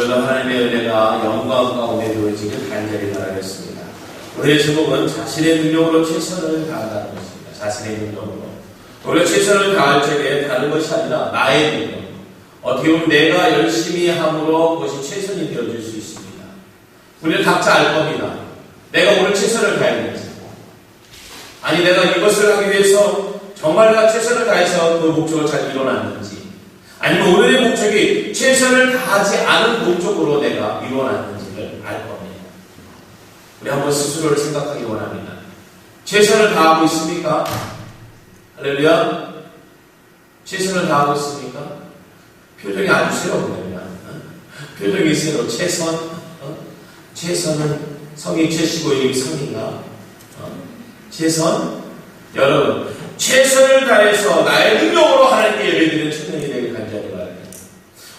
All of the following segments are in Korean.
오늘도 하나님의 은혜가 영광 가운데 이루어지길 간절히 바라겠습니다. 오늘의 제목은 자신의 능력으로 최선을 다한다는 것입니다. 자신의 능력으로. 우리가 최선을 다할 적에 다른 것이 아니라 나의 능력. 어떻게 보면 내가 열심히 함으로 그것이 최선이 되어질 수 있습니다. 우리는 각자 알 겁니다. 내가 오늘 최선을 다했는지. 아니, 내가 이것을 하기 위해서 정말 내가 최선을 다해서 그 목적을 잘 이뤄놨는지. 아니면 오늘의 목적이 최선을 다하지 않은 목적으로 내가 이루어놨는지를 알 겁니다. 우리 한번 스스로를 생각하기 원합니다. 최선을 다하고 있습니까? 할렐루야. 최선을 다하고 있습니까? 표정이 아주 새로 보내면 표정이 새로 최선 어? 최선은 성이 최시고 이름이 성인가? 어? 최선 여러분 최선을 다해서 나의 능력으로 하나님께 예배드리는 천년이 되길 간절히 바랍니다.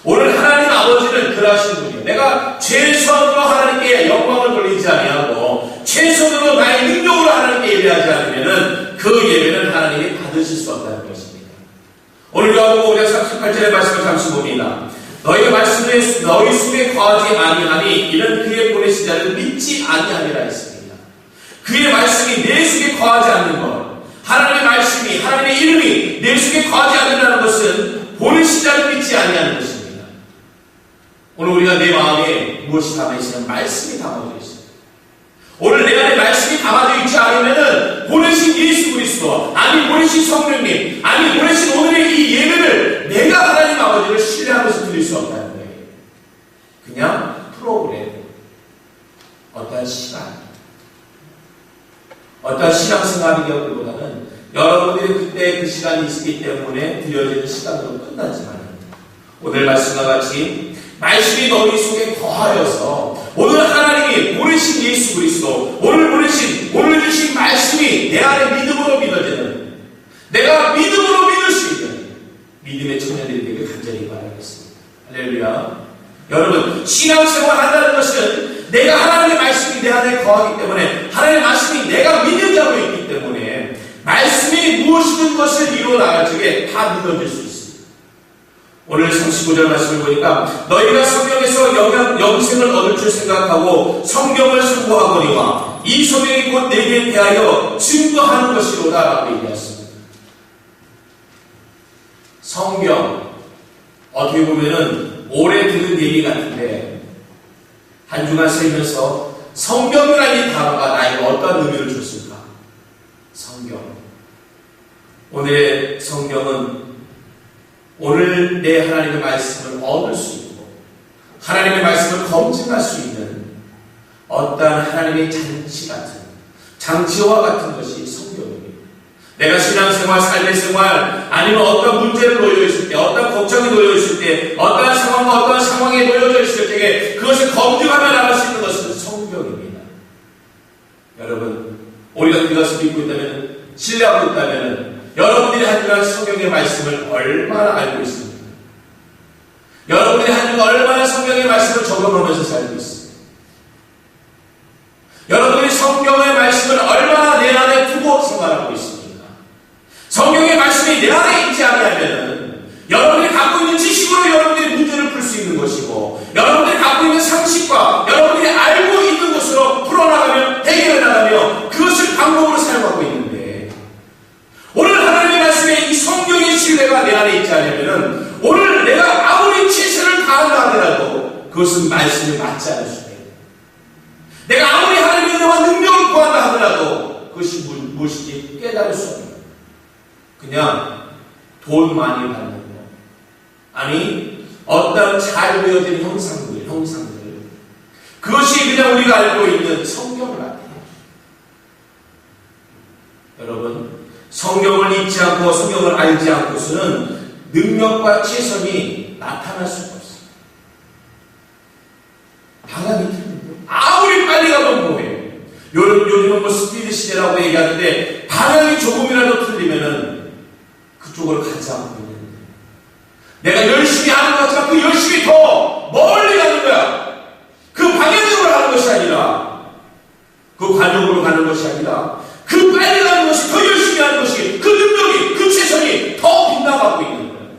오늘 하나님 아버지는 그러신 분이에요. 내가 최선으로 하나님께 영광을 돌리지 아니하고 최선으로 나의 능력으로 하나님께 예배하지 않으면은 그 예배는 하나님이 받으실 수 없다는 것입니다. 오늘 여러분 우리가 38절의 말씀을 잠시 봅니다. 너희가 말씀에 너희 숨에 거하지 아니하니 이는 그의 보내신 자를 믿지 아니하니라 했습니다. 그의 말씀이 내 속에 거하지 않는 것 하나님의 말씀이 하나님의 이름이 내 속에 거하지 않는다는 것은 보내신 자를 믿지 아니하는 것입니다. 오늘 우리가 내 마음에 무엇이 담아 있으면 말씀이 담아져 있습니다. 오늘 내 안에 말씀이 담아져 있지 않으면은 보내신 예수 그리스도 아니 보내신 성령님 아니 보내신 오늘의 이 예배를 내가 하나님 아버지를 신뢰하면서 드릴 수 없다는 거예요. 그냥 프로그램 어떠한 시간 어떠한 신앙생활이기보다는 여러분들이 그때 그 시간이 있기 때문에 드려지는 시간으로 끝나지만 오늘 말씀과 같이 말씀이 너희 속에 거하여서 오늘 하나님이 보내신 예수 그리스도 오늘 보내신 오늘 주신 말씀이 내 안에 믿음으로 믿어지는 내가 믿음으로 믿을 수 있는 믿음의 청년들이 되길 간절히 바라겠습니다. 할렐루야. 여러분 신앙생활 한다는 것은 내가 하나님의 말씀이 내 안에 거하기 때문에 하나님의 말씀이 내가 믿는 자로 있기 때문에 말씀이 무엇이든 것을 이루어 나갈 적에 다 믿어질 수 있습니다. 오늘 39절 말씀을 보니까 너희가 성경에서 영양, 영생을 얻을 줄 생각하고 성경을 승부하거니와 이 성경이 곧 내게 대하여 증거하는 것이로다 라고 얘기했습니다. 성경 어떻게 보면은 오래 들은 얘기 같은데 한 주간 살면서 성경이라는 단어가 나에게 어떤 의미를 줬을까? 성경. 오늘의 성경은 오늘 내 하나님의 말씀을 얻을 수 있고 하나님의 말씀을 검증할 수 있는 어떠한 하나님의 장치 같은 장치와 같은 것이 성경입니다. 내가 신앙생활, 삶의 생활, 아니면 어떤 문제를 놓여 있을 때, 어떤 걱정이 놓여 있을 때, 어떠한 상황과 어떠한 상황에 놓여져 있을 때에 그것을 검증하며 나갈 수 있는 것은 성경입니다. 여러분, 우리가 그것을 믿고 있다면, 신뢰하고 있다면, 여러분들이 한 주간 성경의 말씀을 얼마나 알고 있습니까? 여러분들이 한 주간 얼마나 성경의 말씀을 적용하면서 살고 있습니까? 여러분들이 성경의 말씀을 얼마나 내 안에 두고 생활하고 있습니까? 성경의 말씀이 내 안에 있지 않으면 여러분이 갖고 있는 지식으로 여러분들이 문제를 풀 수 있는 것이고 여러분들이 갖고 있는 상식과 여러분들이 알고 있는 것으로 풀어나가며 해결해 나가며 그것을 방법으로 사용하고 있는데 오늘 하나님의 말씀에 이 성경의 신뢰가 내 안에 있지 않으면 오늘 내가 아무리 최선을 다한다 하더라도 그것은 말씀에 맞지 않을 수도 있다. 내가 아무리 하나님의 은혜와 능력을 구한다 하더라도 그것이 무엇인지 깨달을 수 없는 그냥 돈 많이 받는 거. 아니, 어떤 잘 되어진 형상들, 형상들. 그것이 그냥 우리가 알고 있는 성경 같아요. 여러분, 성경을 잊지 않고 성경을 알지 않고서는 능력과 최선이 나타날 수 방향이 틀린데. 아무리 빨리 가면 뭐해요? 요즘은 뭐 스피드 시대라고 얘기하는데 방향이 조금이라도 틀리면은 그쪽을 가지 않고 있는데 내가 열심히 하는 것 같지만 그 열심히 더 멀리 가는 거야. 그 방향으로 가는 것이 아니라 그 관용으로 가는 것이 아니라 그 빨리 가는 것이 더 열심히 하는 것이 그 능력이 그 최선이 더 빗나가고 있는 거예요.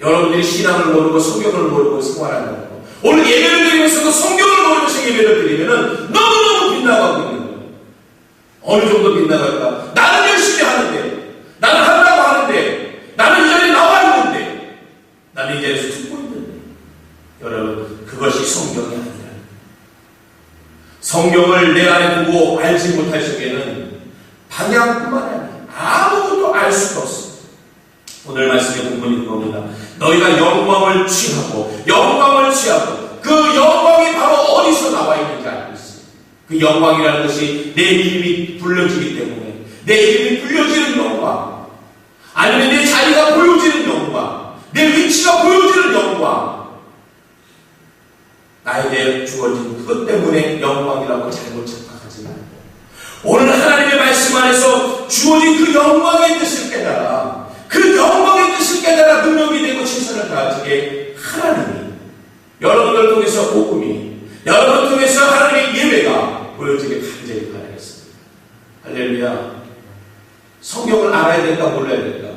여러분들이 신앙 신앙을 모르고 성경을 모르고 생활한다는 거. 오늘 예배를 드리면서도 성경을 모르면서 예배를 드리면은 너무너무 빗나가고 있는 거예요. 어느 정도 빗나갈까? 나는 열심히 하는데, 나는 한다고 하는데, 나는 이 자리에 나와 있는데, 나는 이 자리에서 듣고 있는데. 여러분, 그것이 성경이 아니라. 성경을 내 안에 두고 알지 못할 적에는 방향뿐만 아니라 아무것도 알 수가 없습니다. 오늘 말씀의 본문이 그겁니다. 너희가 영광을 취하고 영광을 취하고 그 영광이 바로 어디서 나와 있는지 알고 있어요. 그 영광이라는 것이 내 이름이 불려지기 때문에 내 이름이 불려지는 영광 아니면 내 자리가 보여지는 영광 내 위치가 보여지는 영광 나에게 주어진 그것 때문에 영광이라고 잘못 착각하지 말고 오늘 하나님의 말씀 안에서 주어진 그 영광의 뜻을 깨달아 깨달아 능력이 되고 최선을 다하게 하나님이 여러분을 통해서 복음이 여러분을 통해서 하나님의 예배가 보여지게 간절히 바라겠습니다. 할렐루야. 성경을 알아야 된다 몰라야 된다.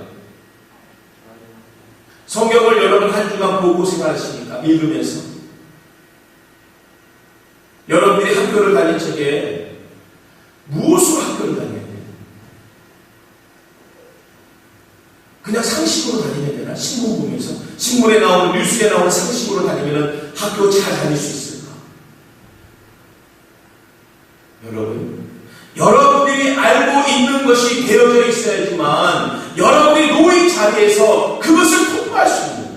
성경을 여러분 한 주간 보고 생활하시니까 읽으면서 여러분들이 학교를 다닐 적에 무엇으로 학교를 다녀야 돼요? 그냥 상식으로 다니면 되나? 신문 보면서 신문에 나오는 뉴스에 나오는 상식으로 다니면 학교 잘 다닐 수 있을까? 여러분, 여러분들이 알고 있는 것이 되어져 있어야지만 여러분이 노인 자리에서 그것을 통과할 수 있는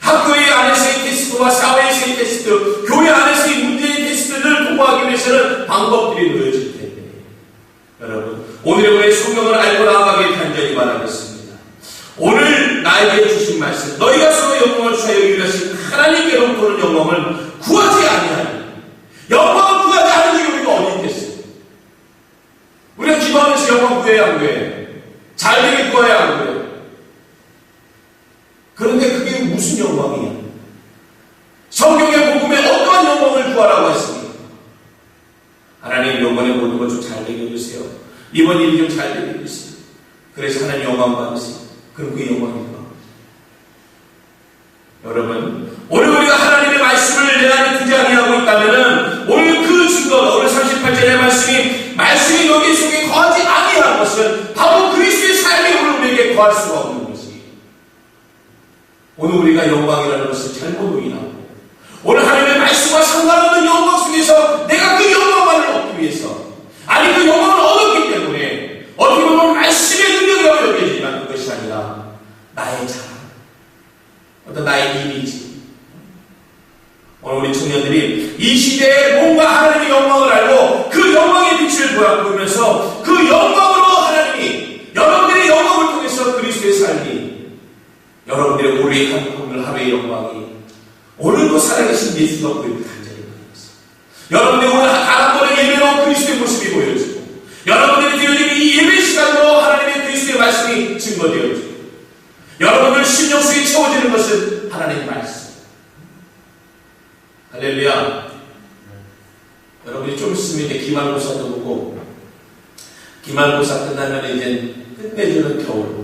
학교의 안에서의 테스트와 사회에서의 테스트, 교회 안에서의 문제의 테스트를 통과하기 위해서는 방법들이 놓여질 텐데 여러분 오늘의 우리 성경을 알고 나아가길 간절히 바라겠습니다. 오늘 나에게 주신 말씀 너희가 서로 영광을 취하여 유일하신 하나님께로부터는 영광을 구하지 아니하니 영광을 구하지 않는 우리가 어디 있겠어요? 우리가 기도하면서 영광 구해야 안 구해요? 잘 되게 구해야 안 구해요? 그런데 그게 무슨 영광이야? 성경의 복음에 어떠한 영광을 구하라고 했습니까? 하나님 영광의 모든 것 좀 잘 되게 해주세요. 이번 일이 좀 잘 되게 해주세요. 그래서 하나님 영광 받으세요. 그럼 그 영광이 뭐? 여러분, 오늘 우리가 하나님의 말씀을 내 안에 두지 아니하고 있다면은 오늘 그 증거가 오늘 38절의 말씀이 말씀이 너희 속에 거하지 아니하는 것은 바로 그리스도의 삶이 거할 수가 없는 것이 오늘 우리가 영광이라는 것을 잘못 의인하고 오늘 하나님의 말씀과 상관없는 영광 속에서 내가 그 영광만을 얻기 위해서 아니 그 영광을 얻었기 때문에 어떻게 보면 말씀의 능력이라고 여겨지지만 그것이 아니라 나의 자랑. 어떤 나의 이미지. 오늘 우리 청년들이 이 시대에 뭔가 하나님의 영광을 알고 그 영광의 빛을 보면서 그 영광으로 하나님이 여러분들의 영광을 통해서 그리스도의 삶이 여러분들의 우리의 오늘 하루의 영광이 오늘도 살아계신 예수가 보이길 간절히 바랍니다. 여러분들이 오늘 단한 번의 예배로 그리스도의 모습이 보여지고 여러분들이 드려진 이 예배 시간으로 하나님의 그리스도의 말씀이 증거되어지고 여러분들 심령 속에 채워지는 것은 하나님의 말씀. 할렐루야. 여러분이 좀 있으면 이제 기말고사도 보고 기말고사 끝나면 이제 끝내주는 겨울 어?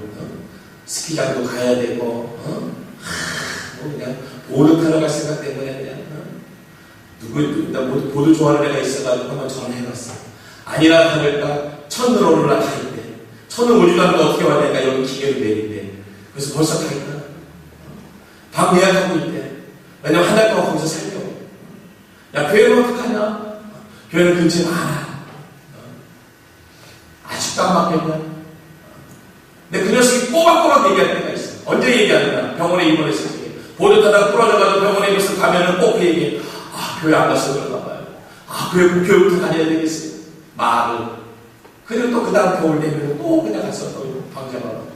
스키장도 가야 되고 어? 하, 뭐 그냥 보드 타러 갈 생각 때문에 그냥 어? 누구 나 보드, 보드 좋아하는 애가 있어가지고 한번 전화해봤어. 아니라 하니까 천으로 올라 가 있대. 천을 않는데 어떻게 될까 여기 기계로 내린대. 그래서 벌써 가 있다. 방 예약하고 있대. 왜냐면 한달 동안 거기서 살려고 야 교회는 어떡하냐 교회는 근처에 많아. 아직도 안 맞겠냐 근데 그 녀석이 꼬박꼬박 얘기할 때가 있어 언제 얘기하느냐? 병원에 입원했을 때. 보드 타다가 부러져가지고 병원에 입원해서 가면은 꼭 그 얘기 아 교회 안 가서 그런가 봐요. 아 교회 교회부터 다녀야 되겠어요. 말을. 그리고 또 그 다음 겨울 되면 또 그냥 가서 또 방장하고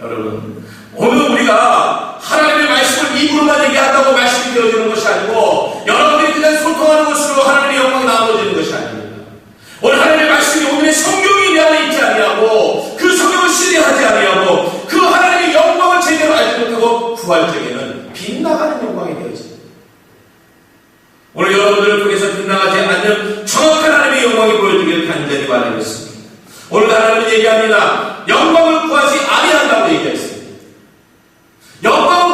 여러분 오늘 우리가 하나님의 말씀을 입으로만 얘기한다고 말씀이 되어지는 것이 아니고 여러분들이 그냥 소통하는 것으로 하나님의 영광이 나눠지는 것이 아닙니다 오늘 하나님의 말씀이 오늘의 성경이 내 안에 있지 아니하고 그 성경을 신뢰하지 아니하고 그 하나님의 영광을 제대로 알지 못하고 구할 적에는 빗나가는 영광이 되어집니다 오늘 여러분들을 통해서 빗나가지 않는 정확한 하나님의 영광이 보여지기를 간절히 바라겠습니다 오늘 하나님은 얘기합니다 영광을 구하지 아니한다고 얘기했습니다 영광을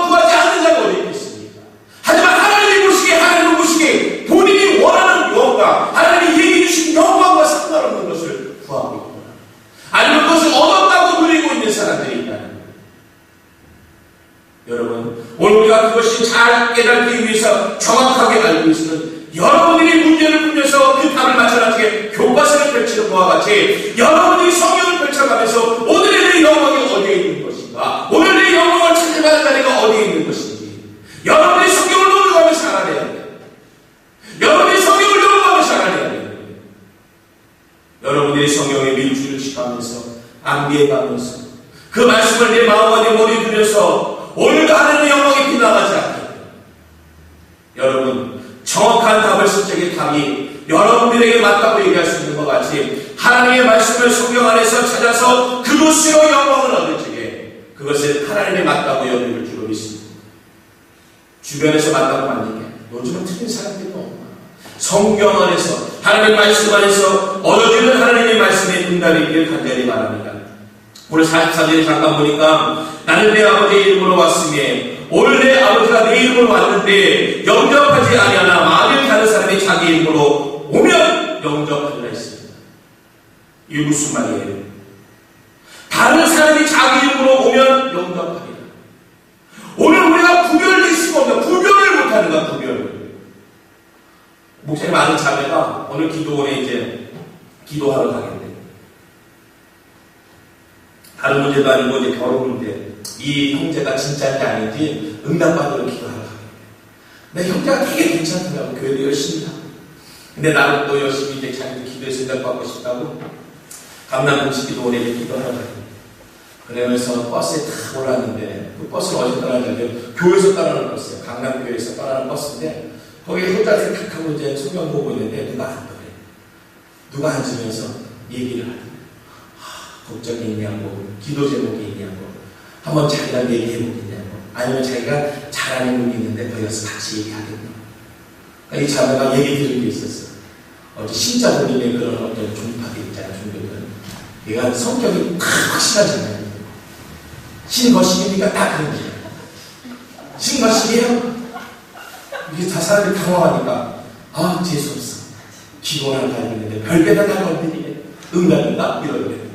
여러분, 오늘 우리가 그것이 잘 깨닫기 위해서 정확하게 알고 있으면 여러분들이 문제를 풀면서 그 답을 맞춰나가게 교과서를 펼치는 것과 같이 여러분들이 성경을 펼쳐가면서 오늘의 내 영광이 어디에 있는 것인가 오늘 내 영광을 찾아가는 자리가 어디에 있는 것인지 여러분들이 성경을 넘어가면서 알아내야 돼요. 여러분들이 성경을 넘어가면서 알아내야 돼요. 여러분들이 성경의 밀주를 취하면서 암기해가면서 그 말씀을 내 마음과 내 머리에 들여서 오늘도 하나님의 영광이 빛나가지 않게 여러분 정확한 답을 쓸적의 답이 여러분들에게 맞다고 얘기할 수 있는 것 같이 하나님의 말씀을 성경 안에서 찾아서 그것으로 영광을 얻을 적에 그것을 하나님의 맞다고 여기를 줄로 믿습니다. 주변에서 맞다고 만든 게 요즘은 틀린 사람들이 너무. 성경 안에서 하나님의 말씀 안에서 얻어지는 하나님의 말씀의 응답이 있기를 간절히 바랍니다. 오늘 44절에 잠깐 보니까 나는 내 아버지의 이름으로 오늘 내 아버지가 내 이름으로 왔는데 영접하지 아니하나 만일 다른 사람이 자기 이름으로 오면 영접하리라 했습니다. 이게 무슨 말이에요? 다른 사람이 자기 이름으로 오면 영접하리라. 오늘 우리가 구별될 수가 없는 구별을 못하는 거야 구별. 목사님 아는 자매가 오늘 기도원에 이제 기도하러 가겠네. 다른 문제도 아니고 이제 결혼 문제. 이 형제가 진짜인지 아닌지 응답받으러 기도하러 가겠네. 내 형제가 되게 괜찮더라고. 교회도 열심히 하고. 근데 나는 또 열심히 이제 자기도 기도해서 응답받고 싶다고 강남금식 기도원에 이제 기도하러 가겠네. 그러면서 버스에 탁 올랐는데 그 버스는 어디서 따라가냐면 교회에서 따라오는 버스예요. 강남교회에서 따라오는 버스인데 거기에 혼자 생각하고 이제 성경 보고 있는데 누가 앉더래. 누가 앉으면서 얘기를 하더래. 하, 걱정이 있냐고, 기도 제목이 있냐고, 한번 자기랑 얘기해 보겠냐고, 아니면 자기가 잘하는 분이 있는데 거기 가서 같이 얘기하겠냐고. 그러니까 이 자매가 얘기 들은 게 있었어. 어제 신자분님의 그런 어떤 종파들 있잖아, 종교들. 얘가 성격이 확실한 자매야. 신거식이니까 딱 그런 거예요. 신거식이에요? 이게 다 사람들이 당황하니까, 아, 재수없어. 기도하는 사람이 있는데 별개다 다 건드리네. 응답인가? 이러네.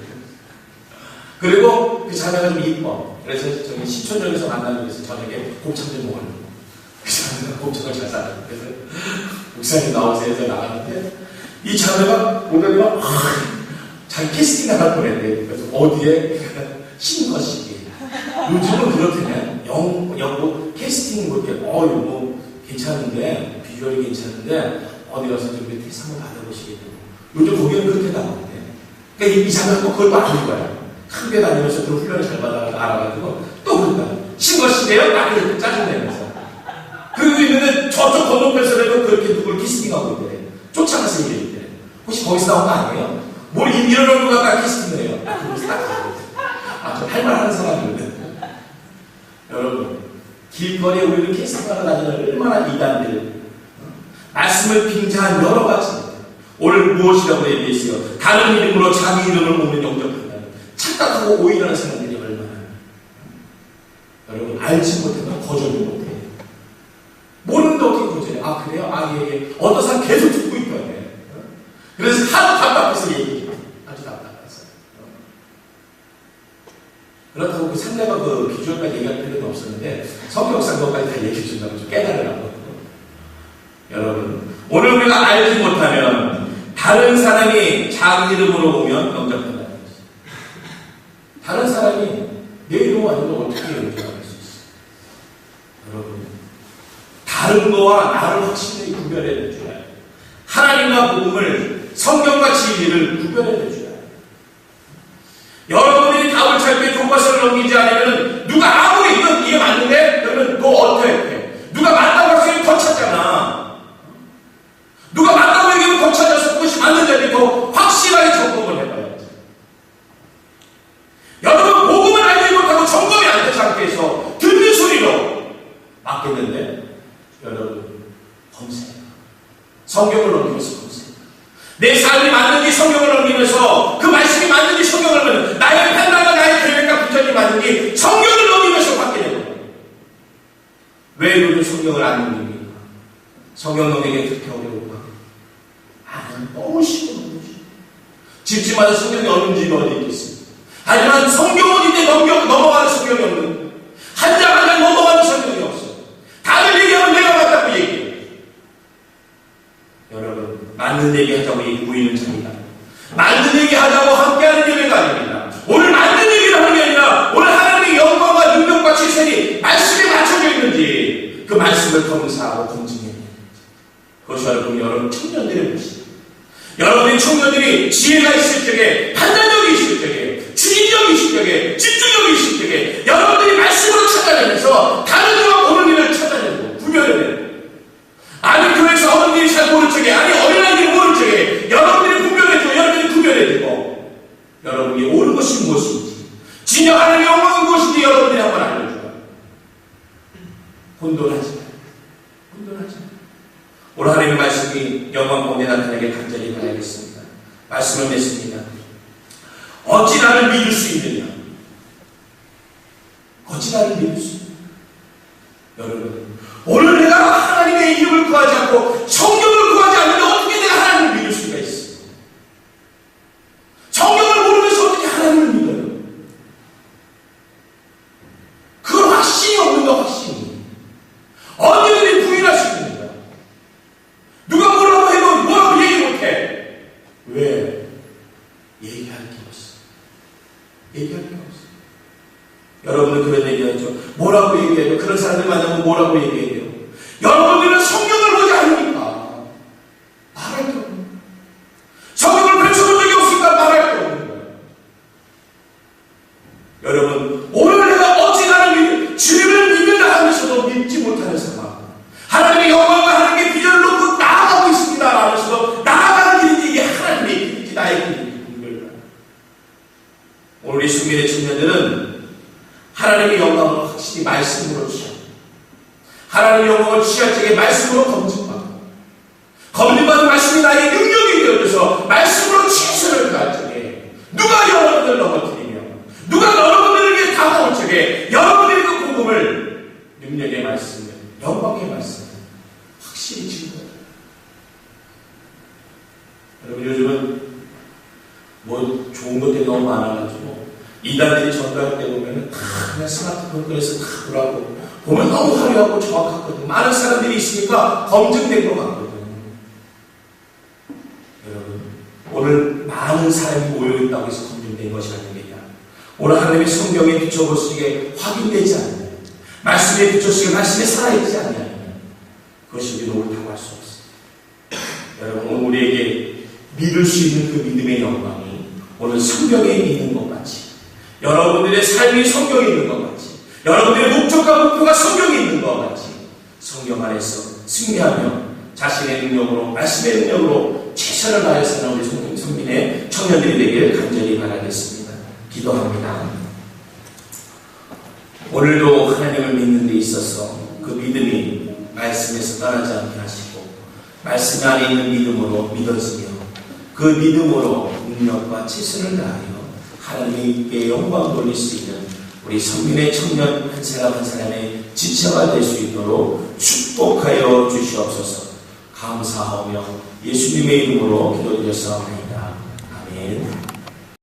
그리고 그 자매가 좀 이뻐. 그래서 저기 시초점에서 만나기 위해서 저녁에 곱창 좀 먹으려고. 그 자매가 곱창을 잘 싸요. 그래서 목사님 나오세요. 해서 나가는데 이 자매가 오더니만 자기 캐스팅 나갈 뻔했대. 그래서 어디에? 신거식이. 요즘은 그렇대요. 영, 영국 캐스팅 뭐 이렇게, 어, 이거 뭐 괜찮은데, 비주얼이 괜찮은데, 어디 가서 좀 테스트 한번 받아보시겠다고. 요즘 거기는 그렇게 나오는데. 그러니까 이, 이또 그걸 또 아는 거야. 큰데 다니면서 그 훈련을 잘 받아, 알아가지고, 또 그런다. 신것이래요? 딱 이렇게 짜증내면서. 그리고 있는데 저쪽 건너편에서라도 그렇게 누굴 키스팅하고 있대. 쫓아가서 얘기했대. 혹시 거기서 나온 거 아니에요? 뭘 이런 얼굴 갖다 키스팅을 해요? 그래서 딱 가고. 아, 저할말 하는 사람인데. 여러분, 길거리에 우리를 캐스팅하러 다니는 얼마나 이단들. 말씀을 빙자한 여러 가지. 오늘 무엇이라고 얘기했어요? 다른 이름으로 자기 이름을 묻는 영접한다. 착각하고 오인하는 사람들이 얼마나. 여러분, 알지 못하면 거절도 못해. 모르는데 어떻게 거절해? 아, 그래요? 아, 예, 예. 어떤 사람 계속 듣고 있거든요. 그래서 하도 답답해서 얘기해. 아주 답답해서. 그렇다고 그 상대가 그 비주얼까지 얘기할 필요는 없었는데 성격상 것까지 다 얘기해 준다고 좀 깨달으라고. 여러분, 오늘 우리가 알지 못하면 다른 사람이 자기 이름으로 오면 영접한다는 거지. 다른 사람이 내 이름 아니면 어떻게 영접할 수 있어? 여러분, 다른 거와 나를 확실히 구별해 줄 알아요. 하나님과 복음을 성경과 진리를 구별해 줄 알아요. 여러분들이 답을 찾기 교과서를 넘기지 않으면 누가 아무리 이건 이게 맞는데 그러면 너 어떻게 해? 누가 맞다고 했으면 더 찾잖아. 누가 맞다고 얘기하면 더 찾아서 그것이 맞는 자리 더 확실하게 점검을 해봐야지. 여러분 복음을 알지 못하고 점검이 안 되지 않게 해서 듣는 소리로 맞겠는데 여러분 검색. 성경을 넘기면서 검색. 내 삶이 맞는지 성경을 넘기면서 그 말씀이 맞는지 성경을 넘기면서 나의 판단과 나의 계획과 비전이 맞는지 성경을 넘기면서 받게 거예요. 왜 요즘 성경을 안 넘깁니까? 성경 넘기기 그렇게 어려울까? 아, 너무 쉬워, 너무 쉬워. 집집마다 성경이 없는 집이 어디 있겠습니까? 하지만 성경은 이제 넘겨, 넘어가는 성경이 없는 넘어가는 모임을 잡니다. 만든 얘기 하자고 함께하는 예배가 아닙니다. 오늘 만든 얘기를 하는 게 아니라 오늘 하나님의 영광과 능력과 실세이 말씀에 맞춰져 있는지 그 말씀을 검사하고 검증해야 됩니다. 그것이 여러분, 여러분 청년들의 모습 여러분의 청년들이 지혜가 있을 적에 판단력이 있을 적에 추진력이 있을 적에 집중력이 있을 적에 여러분들이 말씀으로 찾아내면서 다른 데만 보는 일을 찾아내고 구별해내고 아니 교회에서 어느 일이 잘 모를 적에 아니 여러분이 옳은 것이 무엇인지, 진정 하나님의 영광이 무엇인지 여러분들이 한번 알려줘요. 혼돈하지 마. 혼돈하지 마. 오늘 하나님의 말씀이 영광 가운데 나타나게 간절히 바라겠습니다. 말씀을 맺습니다. 어찌 나를 믿을 수 있느냐? 어찌 나를 믿을 수 있느냐? 여러분, 오늘 내가 하나님의 이름을 구하지 않고 성경을 구하지 않는데 어떻게 내가 하나님을 믿을 수가 있어? 성경을 모르면서 어떻게 하나님을 믿어요? 그건 확신이 없는 거 확신이. 언제든지 부인할 수 있는 거야. 누가 뭐라고 해도 뭐라고 얘기 못해. 왜? 얘기할 게 없어. 얘기할 게 없어. 여러분은 그런 얘기하죠. 뭐라고 얘기해요? 그런 사람들 만나면 뭐라고 얘기해요? 여러분들은 성경을 보지 않으니까 말할 게 없는 거예요. 성경을 펼쳐본 적이 없으니까 말할 게 없는 거예요. 여러분, 오늘 내가 어찌 나를 믿, 주님을 믿는다 하면서도 믿지 못하는 상황. 하나님의 영광과 하나님의 비전을 놓고 나아가고 있습니다 하면서도 나아가는 길인지 이게 하나님의 길인지 나의 길인지 분별을 이 숙민의 청년들은 하나님의 영광을 확실히 말씀으로 취하고 하나님의 영광을 취할 적에 말씀으로 검증받고 검증받은 말씀이 나의 능력이 되어져서 말씀으로 최선을 다할 적에 누가 여러분들을 넘어뜨리며 누가 여러분들에게 다가올 적에 여러분들의 그 복음을 능력의 말씀, 영광의 말씀 확실히 증거해요. 여러분 요즘은 뭐 좋은 것들이 너무 많아가지고 이단들이 전도할 때 보면은 다 그냥 스마트폰 꺼내서 다 보라고 보면 너무 화려하고 정확하거든. 많은 사람들이 있으니까 검증된 것 같거든. 여러분 오늘 많은 사람이 모여있다고 해서 검증된 것이 아닙니다. 오늘 하나님의 성경에 비춰보시기에 확인되지 않으면 말씀에 비춰보시기에 말씀에 살아있지 않으면 그것이 우리는 옳다고 할 수 없습니다. 여러분 오늘 우리에게 믿을 수 있는 그 믿음의 영광이 오늘 성경에 있는 것 여러분들의 삶이 성경에 있는 것 같이 여러분들의 목적과 목표가 성경에 있는 것 같이 성경 안에서 승리하며 자신의 능력으로 말씀의 능력으로 최선을 다해 사는 우리 성- 성민의 청년들이 되기를 간절히 바라겠습니다. 기도합니다. 오늘도 하나님을 믿는 데 있어서 그 믿음이 말씀에서 떠나지 않게 하시고 말씀 안에 있는 믿음으로 믿어지며 그 믿음으로 능력과 최선을 다하여 하나님께 영광 돌릴 수 있는 우리 성민의 청년 한 사람 한 사람의 지체가 될 수 있도록 축복하여 주시옵소서 감사하며 예수님의 이름으로 기도드렸사옵나이다. 아멘.